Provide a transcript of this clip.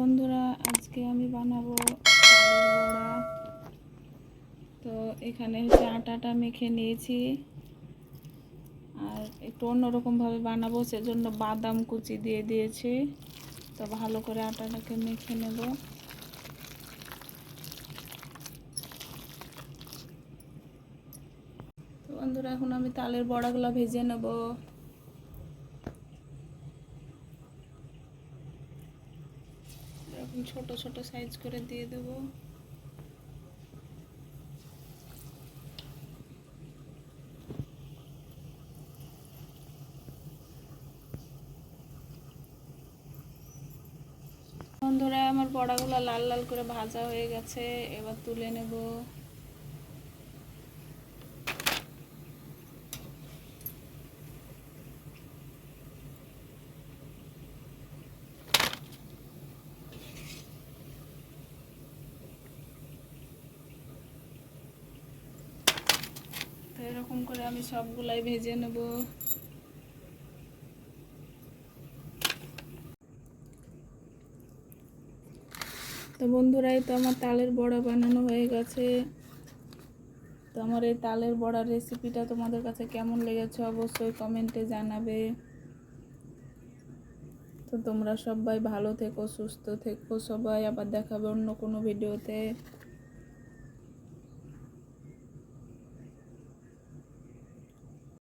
বন্ধুরা, আজকে আমি বানাবো তো এখানে হচ্ছে আটাটা মেখে নিয়েছি। আর একটু অন্যরকমভাবে বানাবো, সেজন্য বাদাম কুচি দিয়ে দিয়েছি। তো ভালো করে আটাটাকে মেখে নেব। তো বন্ধুরা, এখন আমি তালের বড়াগুলো ভেজে নেব এরকম ছোট ছোট সাইজ করে দিয়ে দেব। বন্ধুরা, আমার বড়াগুলো লাল লাল করে ভাজা হয়ে গেছে। এবার তুলে নেব। এরকম করে আমি সবগুলাই ভেজে নেব। তো বন্ধুরাই তো আমার তালের বড়া বানানো হয়ে গেছে। তো আমার এই তালের বড়ার রেসিপিটা তোমাদের কাছে কেমন লেগেছে অবশ্যই কমেন্টে জানাবে। তো তোমরা সবাই ভালো থেকো, সুস্থ থেকো। সবাই আবার দেখাবে অন্য কোনো ভিডিওতে